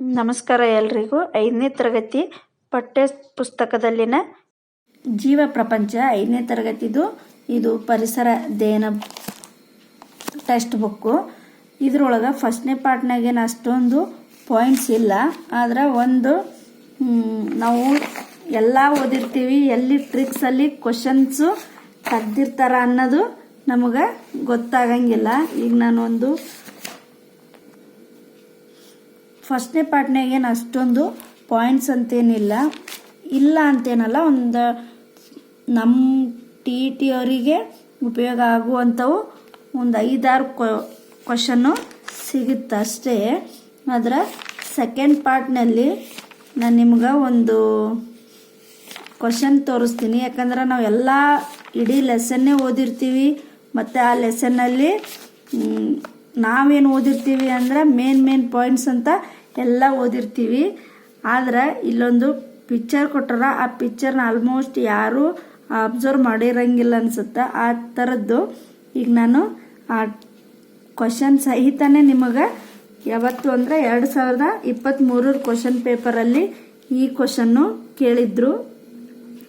ನಮಸ್ಕಾರ ಎಲ್ರಿಗೂ. ಐದನೇ ತರಗತಿ ಪಠ್ಯ ಪುಸ್ತಕದಲ್ಲಿನ ಜೀವ ಪ್ರಪಂಚ ಐದನೇ ತರಗತಿದು ಇದು ಪರಿಸರ ಅಧ್ಯಯನ ಟೆಕ್ಸ್ಟ್ ಬುಕ್ಕು. ಇದ್ರೊಳಗೆ ಫಸ್ಟ್ನೇ ಪಾರ್ಟ್ನಾಗೇನು ಅಷ್ಟೊಂದು ಪಾಯಿಂಟ್ಸ್ ಇಲ್ಲ. ಆದ್ರೆ ಒಂದು ನಾವು ಎಲ್ಲ ಓದಿರ್ತೀವಿ, ಎಲ್ಲಿ ಟ್ರಿಕ್ಸಲ್ಲಿ ಕ್ವಶನ್ಸು ತೆಗ್ದಿರ್ತಾರ ಅನ್ನೋದು ನಮಗೆ ಗೊತ್ತಾಗಂಗಿಲ್ಲ. ಈಗ ನಾನು ಒಂದು ಫಸ್ಟ್ನೇ ಪಾರ್ಟ್ನಾಗ ಏನು ಅಷ್ಟೊಂದು ಪಾಯಿಂಟ್ಸ್ ಅಂತೇನಿಲ್ಲ. ಇಲ್ಲ ಅಂತೇನಲ್ಲ, ಒಂದು ನಮ್ಮ ಟಿ ಟಿ ಅವರಿಗೆ ಉಪಯೋಗ ಆಗುವಂಥವು ಒಂದು ಐದಾರು ಕ್ವಶನ್ನು ಸಿಗುತ್ತೆ ಅಷ್ಟೇ. ಅದರ ಸೆಕೆಂಡ್ ಪಾರ್ಟ್ನಲ್ಲಿ ನಾನು ನಿಮ್ಗೆ ಒಂದು ಕ್ವಶನ್ ತೋರಿಸ್ತೀನಿ. ಯಾಕಂದ್ರೆ ನಾವು ಎಲ್ಲ ಇಡೀ ಲೆಸನ್ನೇ ಓದಿರ್ತೀವಿ. ಮತ್ತು ಆ ಲೆಸನ್ನಲ್ಲಿ ನಾವೇನು ಓದಿರ್ತೀವಿ ಅಂದ್ರೆ ಮೇನ್ ಮೇನ್ ಪಾಯಿಂಟ್ಸ್ ಅಂತ ಎಲ್ಲ ಓದಿರ್ತೀವಿ. ಆದ್ರೆ ಇಲ್ಲೊಂದು ಪಿಕ್ಚರ್ ಕೊಟ್ಟಾರ ಆ ಪಿಕ್ಚರ್ನ ಆಲ್ಮೋಸ್ಟ್ ಯಾರೂ ಅಬ್ಸರ್ವ್ ಮಾಡಿರಂಗಿಲ್ಲ ಅನ್ಸುತ್ತೆ. ಆ ಥರದ್ದು ಈಗ ನಾನು ಆ ಕ್ವಶನ್ ಸಹಿತನೇ ನಿಮಗೆ ಯಾವತ್ತು ಅಂದರೆ ಎರಡು ಸಾವಿರದ ಇಪ್ಪತ್ತ್ಮೂರರ ಕ್ವಶನ್ ಪೇಪರಲ್ಲಿ ಈ ಕ್ವಶನ್ನು ಕೇಳಿದ್ರು.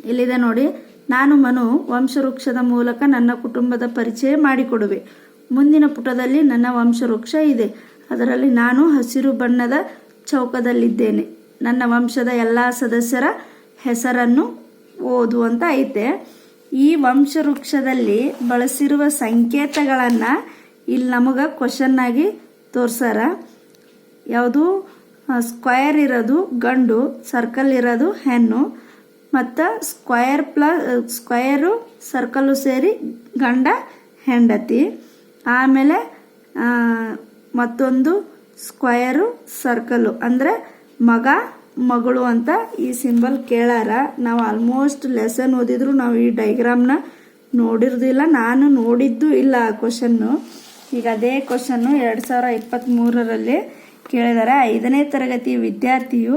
ಇಲ್ಲಿದೆ ನೋಡಿ, ನಾನು ಮನು ವಂಶವೃಕ್ಷದ ಮೂಲಕ ನನ್ನ ಕುಟುಂಬದ ಪರಿಚಯ ಮಾಡಿಕೊಡುವೆ. ಮುಂದಿನ ಪುಟದಲ್ಲಿ ನನ್ನ ವಂಶವೃಕ್ಷ ಇದೆ. ಅದರಲ್ಲಿ ನಾನು ಹಸಿರು ಬಣ್ಣದ ಚೌಕದಲ್ಲಿದ್ದೇನೆ. ನನ್ನ ವಂಶದ ಎಲ್ಲ ಸದಸ್ಯರ ಹೆಸರನ್ನು ಓದು ಅಂತ ಐತೆ. ಈ ವಂಶವೃಕ್ಷದಲ್ಲಿ ಬಳಸಿರುವ ಸಂಕೇತಗಳನ್ನು ಇಲ್ಲಿ ನಮಗೆ ಕ್ವಶನ್ ಆಗಿ ತೋರ್ಸಾರ ಯಾವುದು? ಸ್ಕ್ವಯರ್ ಇರೋದು ಗಂಡು ಸರ್ಕಲ್ ಇರೋದು ಹೆಣ್ಣು, ಮತ್ತು ಸ್ಕ್ವಯರ್ ಪ್ಲಸ್ ಸ್ಕ್ವಯರು ಸರ್ಕಲ್ಲು ಸೇರಿ ಗಂಡ, ಹೆಂಡತಿ. ಆಮೇಲೆ ಮತ್ತೊಂದು ಸ್ಕ್ವಯರು ಸರ್ಕಲು ಅಂದರೆ ಮಗ, ಮಗಳು ಅಂತ ಈ ಸಿಂಬಲ್ ಕೇಳಾರ. ನಾವು ಆಲ್ಮೋಸ್ಟ್ ಲೆಸನ್ ಓದಿದ್ರು ನಾವು ಈ ಡೈಗ್ರಾಮ್ನ ನೋಡಿರೋದಿಲ್ಲ. ನಾನು ನೋಡಿದ್ದು ಇಲ್ಲ ಆ ಕ್ವಶನ್ನು ಈಗ ಅದೇ ಕ್ವಶನ್ನು ಎರಡು ಸಾವಿರ ಇಪ್ಪತ್ತ್ಮೂರರಲ್ಲಿ ಕೇಳಿದ್ದಾರೆ ಐದನೇ ತರಗತಿ ವಿದ್ಯಾರ್ಥಿಯು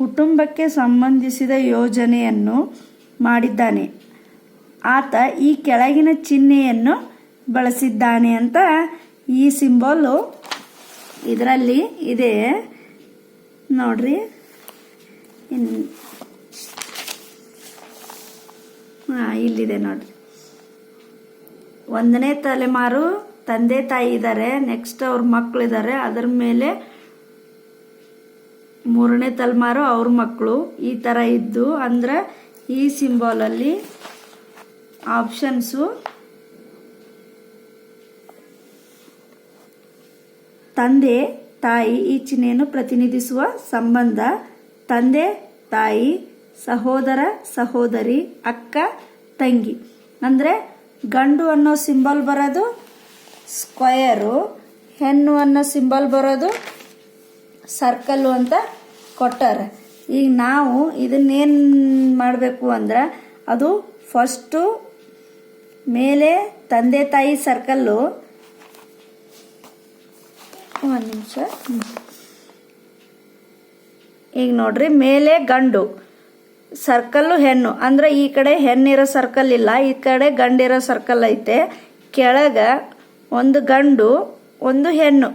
ಕುಟುಂಬಕ್ಕೆ ಸಂಬಂಧಿಸಿದ ಯೋಜನೆಯನ್ನು ಮಾಡಿದ್ದಾನೆ. ಆತ ಈ ಕೆಳಗಿನ ಚಿಹ್ನೆಯನ್ನು ಬಳಸಿದ್ದಾನೆ ಅಂತ ಈ ಸಿಂಬಲ್ಲು ಇದರಲ್ಲಿ ಇದೆ. ನೋಡ್ರಿ. ಹಾಂ, ಇಲ್ಲಿದೆ ನೋಡ್ರಿ. ಒಂದನೇ ತಲೆಮಾರು ತಂದೆ ತಾಯಿ ಇದ್ದಾರೆ. ನೆಕ್ಸ್ಟ್ ಅವ್ರ ಮಕ್ಕಳಿದ್ದಾರೆ ಅದರ ಮೇಲೆ ಮೂರನೇ ತಲೆಮಾರು ಅವ್ರ ಮಕ್ಕಳು ಈ ಥರ ಇದ್ದು ಅಂದ್ರೆ ಈ ಸಿಂಬಾಲಲ್ಲಿ ಆಪ್ಷನ್ಸು ತಂದೆ, ತಾಯಿ ಈ ಚಿಹ್ನೆಯನ್ನು ಪ್ರತಿನಿಧಿಸುವ ಸಂಬಂಧ? ತಂದೆ, ತಾಯಿ, ಸಹೋದರ, ಸಹೋದರಿ, ಅಕ್ಕ, ತಂಗಿ. ಅಂದರೆ ಗಂಡು ಅನ್ನೋ ಸಿಂಬಲ್ ಬರೋದು ಸ್ಕ್ವಯರು ಹೆಣ್ಣು ಅನ್ನೋ ಸಿಂಬಲ್ ಬರೋದು ಸರ್ಕಲ್ಲು ಅಂತ ಕೊಟ್ಟಾರೆ. ಈಗ ನಾವು ಇದನ್ನೇನು ಮಾಡಬೇಕು ಅಂದ್ರೆ ಅದು ಫಸ್ಟು ಮೇಲೆ ತಂದೆ, ತಾಯಿ ಸರ್ಕಲ್ಲು ಒಂದು ನಿಮಿಷ. ಈಗ ನೋಡ್ರಿ, ಮೇಲೆ ಗಂಡು, ಸರ್ಕಲ್ಲು ಹೆಣ್ಣು. ಅಂದ್ರೆ ಈ ಕಡೆ ಹೆಣ್ಣಿರೋ ಸರ್ಕಲ್ ಇಲ್ಲ, ಈ ಕಡೆ ಗಂಡಿರೋ ಸರ್ಕಲ್ ಐತೆ. ಕೆಳಗ ಒಂದು ಗಂಡು, ಒಂದು ಹೆಣ್ಣು.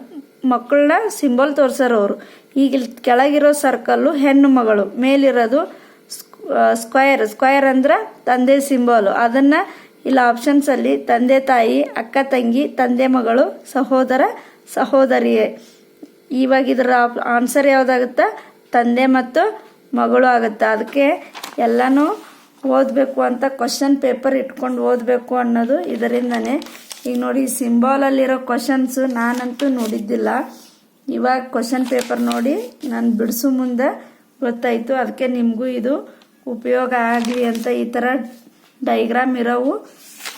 ಮಕ್ಕಳನ್ನ ಸಿಂಬಲ್ ತೋರಿಸೋರವರು ಈಗ ಇಲ್ಲಿ ಕೆಳಗಿರೋ ಸರ್ಕಲ್ಲು ಹೆಣ್ಣು ಮಗಳು, ಮೇಲಿರೋದು ಸ್ಕ್ವಯರ್. ಸ್ಕ್ವಯರ್ ಅಂದ್ರೆ ತಂದೆ ಸಿಂಬಲ್. ಅದನ್ನ ಇಲ್ಲ ಆಪ್ಷನ್ಸ್ ಅಲ್ಲಿ ತಂದೆ ತಾಯಿ, ಅಕ್ಕ ತಂಗಿ, ತಂದೆ ಮಗಳು, ಸಹೋದರ ಸಹೋದರಿಯೇ, ಇವಾಗ ಇದರ ಆನ್ಸರ್ ಯಾವ್ದಾಗುತ್ತಾ? ತಂದೆ ಮತ್ತು ಮಗಳು ಆಗುತ್ತೆ. ಅದಕ್ಕೆ ಎಲ್ಲನೂ ಓದಬೇಕು ಅಂತ ಕ್ವಶನ್ ಪೇಪರ್ ಇಟ್ಕೊಂಡು ಓದಬೇಕು ಅನ್ನೋದು ಇದರಿಂದನೇ. ಈಗ ನೋಡಿ ಸಿಂಬಾಲಲ್ಲಿರೋ ಕ್ವಶನ್ಸು ನಾನಂತೂ ನೋಡಿದ್ದಿಲ್ಲ. ಇವಾಗ ಕ್ವಶನ್ ಪೇಪರ್ ನೋಡಿ ನಾನು ಬಿಡಿಸು ಮುಂದೆ ಗೊತ್ತಾಯಿತು. ಅದಕ್ಕೆ ನಿಮಗೂ ಇದು ಉಪಯೋಗ ಆಗಲಿ ಅಂತ ಈ ಥರ ಡೈಗ್ರಾಮ್ ಇರೋವು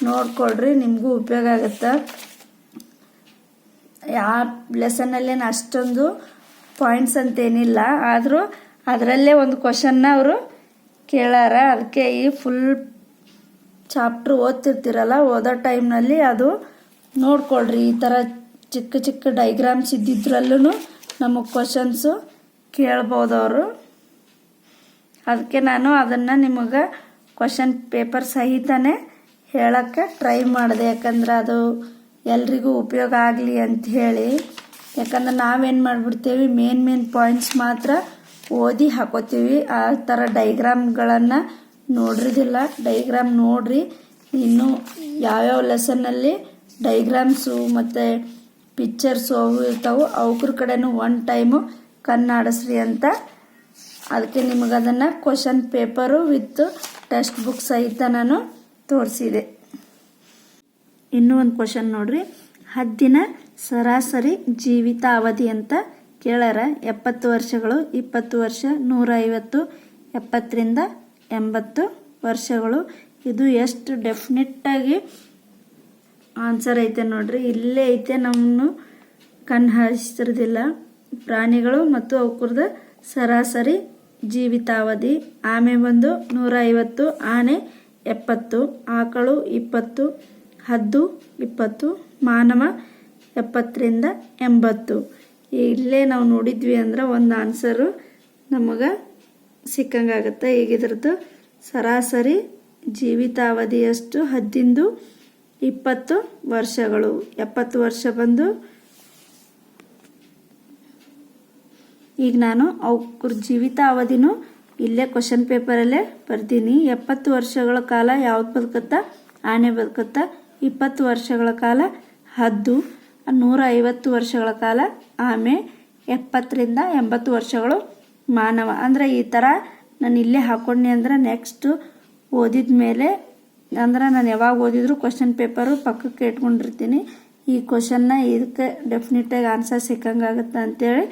ನೋಡ್ಕೊಳ್ರಿ, ನಿಮಗೂ ಉಪಯೋಗ ಆಗುತ್ತೆ. ಯಾವ ಲೆಸನ್ನಲ್ಲೇನು ಅಷ್ಟೊಂದು ಪಾಯಿಂಟ್ಸ್ ಅಂತೇನಿಲ್ಲ. ಆದರೂ ಅದರಲ್ಲೇ ಒಂದು ಕ್ವಶನ್ನ ಅವರು ಕೇಳಾರ ಅದಕ್ಕೆ ಈ ಫುಲ್ ಚಾಪ್ಟ್ರ್ ಓದ್ತಿರ್ತೀರಲ್ಲ, ಓದೋ ಟೈಮ್ನಲ್ಲಿ ಅದು ನೋಡ್ಕೊಳ್ರಿ. ಈ ಥರ ಚಿಕ್ಕ ಚಿಕ್ಕ ಡೈಗ್ರಾಮ್ಸ್ ಇದ್ದಿದ್ರಲ್ಲೂ ನಮಗೆ ಕ್ವಶನ್ಸು ಕೇಳ್ಬೋದು ಅವರು. ಅದಕ್ಕೆ ನಾನು ಅದನ್ನು ನಿಮಗೆ ಕ್ವಶನ್ ಪೇಪರ್ ಸಹಿತನೇ ಹೇಳೋಕ್ಕೆ ಟ್ರೈ ಮಾಡಿದೆ. ಯಾಕಂದ್ರೆ ಅದು ಎಲ್ರಿಗೂ ಉಪಯೋಗ ಆಗಲಿ ಅಂತ ಹೇಳಿ. ಯಾಕಂದ್ರೆ ನಾವೇನು ಮಾಡಿಬಿಡ್ತೇವೆ ಮೇನ್ ಮೇನ್ ಪಾಯಿಂಟ್ಸ್ ಮಾತ್ರ ಓದಿ ಹಾಕೋತೀವಿ. ಆ ಥರ ಡೈಗ್ರಾಮ್ಗಳನ್ನು ನೋಡಿರೋದಿಲ್ಲ. ಡೈಗ್ರಾಮ್ ನೋಡ್ರಿ. ಇನ್ನು ಯಾವ್ಯಾವ ಲೆಸನ್ನಲ್ಲಿ ಡೈಗ್ರಾಮ್ಸು ಮತ್ತು ಪಿಕ್ಚರ್ಸು ಅವು ಇರ್ತಾವೆ ಅವ್ರ ಕಡೆನೂ ಒನ್ ಟೈಮು ಕನ್ನಾಡಿಸ್ರಿ ಅಂತ. ಅದಕ್ಕೆ ನಿಮಗದನ್ನು question paper with text book ಸಹಿತ ನಾನು ತೋರಿಸಿದೆ. ಇನ್ನೂ ಒಂದು ಕ್ವಶನ್ ನೋಡ್ರಿ. ಹದ್ದಿನ ಸರಾಸರಿ ಜೀವಿತಾವಧಿ ಅಂತ ಕೇಳಾರ ಎಪ್ಪತ್ತು ವರ್ಷಗಳು, ಇಪ್ಪತ್ತು ವರ್ಷ ನೂರ ಐವತ್ತು ಎಪ್ಪತ್ತರಿಂದ ಎಂಬತ್ತು ವರ್ಷಗಳು. ಇದು ಎಷ್ಟು ಡೆಫಿನೆಟ್ಟಾಗಿ ಆನ್ಸರ್ ಐತೆ ನೋಡ್ರಿ. ಇಲ್ಲೇ ಐತೆ ನಮ್ಮನ್ನು ಕಣ್ಣು ಹಾಯಿಸ್ತಿರೋದಿಲ್ಲ ಪ್ರಾಣಿಗಳು ಮತ್ತು ಅವಕ್ರದ ಸರಾಸರಿ ಜೀವಿತಾವಧಿ. ಆಮೆ ಬಂದು ನೂರ ಐವತ್ತು ಆನೆ ಎಪ್ಪತ್ತು, ಆಕಳು ಇಪ್ಪತ್ತು ಹದ್ದು, ಇಪ್ಪತ್ತು, ಮಾನವ, ಎಪ್ಪತ್ತರಿಂದ ಎಂಬತ್ತು. ಇಲ್ಲೇ ನಾವು ನೋಡಿದ್ವಿ ಅಂದ್ರೆ ಒಂದು ಆನ್ಸರು ನಮಗೆ ಸಿಕ್ಕಂಗಾಗುತ್ತೆ ಈಗಿದ್ರದ್ದು ಸರಾಸರಿ ಜೀವಿತಾವಧಿಯಷ್ಟು ಹದ್ದಿಂದು ಇಪ್ಪತ್ತು ವರ್ಷಗಳು. ಎಪ್ಪತ್ತು ವರ್ಷ ಬಂದು ಈಗ ನಾನು ಅವ್ರ ಜೀವಿತಾವಧಿನೂ ಇಲ್ಲೇ ಕ್ವಶನ್ ಪೇಪರಲ್ಲೇ ಬರ್ತೀನಿ ಎಪ್ಪತ್ತು ವರ್ಷಗಳ ಕಾಲ ಯಾವ್ದು ಬದುಕುತ್ತಾ, ಆನೆ ಬದುಕುತ್ತಾ ಇಪ್ಪತ್ತು ವರ್ಷಗಳ ಕಾಲ, ಹದ್ದು ನೂರ ಐವತ್ತು ವರ್ಷಗಳ ಕಾಲ, ಆಮೆ, ಎಪ್ಪತ್ತರಿಂದ ಎಂಬತ್ತು ವರ್ಷಗಳು ಮಾನವ. ಅಂದರೆ ಈ ಥರ ನಾನು ಇಲ್ಲೇ ಹಾಕೊಂಡೆ ಅಂದ್ರೆ ನೆಕ್ಸ್ಟು ಓದಿದ ಮೇಲೆ, ಅಂದ್ರೆ ನಾನು ಯಾವಾಗ ಓದಿದ್ರು ಕ್ವಶನ್ ಪೇಪರು ಪಕ್ಕಕ್ಕೆ ಇಟ್ಕೊಂಡಿರ್ತೀನಿ. ಈ ಕ್ವಶನ್ನ ಇದಕ್ಕೆ ಡೆಫಿನೆಟಾಗಿ ಆನ್ಸರ್ ಸಿಕ್ಕಂಗಾಗುತ್ತೆ ಅಂತೇಳಿ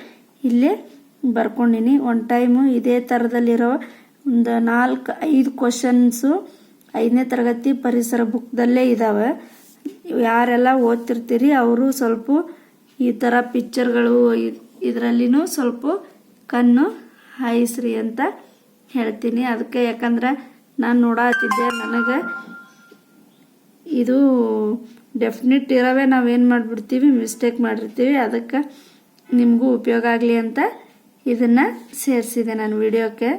ಇಲ್ಲೇ ಬರ್ಕೊಂಡಿನಿ. ಒನ್ ಟೈಮು ಇದೇ ಥರದಲ್ಲಿರೋ ಒಂದು ನಾಲ್ಕು ಐದು ಕ್ವಶನ್ಸು ಐದನೇ ತರಗತಿ ಪರಿಸರ ಬುಕ್ದಲ್ಲೇ ಇದ್ದಾವೆ ಯಾರೆಲ್ಲ ಓದ್ತಿರ್ತೀರಿ, ಅವರು ಸ್ವಲ್ಪ ಈ ಥರ ಪಿಕ್ಚರ್ಗಳು ಇದರಲ್ಲಿನೂ ಸ್ವಲ್ಪ ಕಣ್ಣು ಹಾಯಿಸ್ರಿ ಅಂತ ಹೇಳ್ತೀನಿ. ಅದಕ್ಕೆ ಯಾಕಂದ್ರೆ ನಾನು ನೋಡತ್ತಿದ್ದೆ ನನಗೆ ಇದು ಡೆಫಿನೆಟ್ ಇರೋವೇ ನಾವೇನು ಮಾಡಿಬಿಡ್ತೀವಿ, ಮಿಸ್ಟೇಕ್ ಮಾಡಿರ್ತೀವಿ. ಅದಕ್ಕೆ ನಿಮಗೂ ಉಪಯೋಗ ಆಗಲಿ ಅಂತ ಇದನ್ನು ಸೇರಿಸಿದೆ ನಾನು ವಿಡಿಯೋಕ್ಕೆ.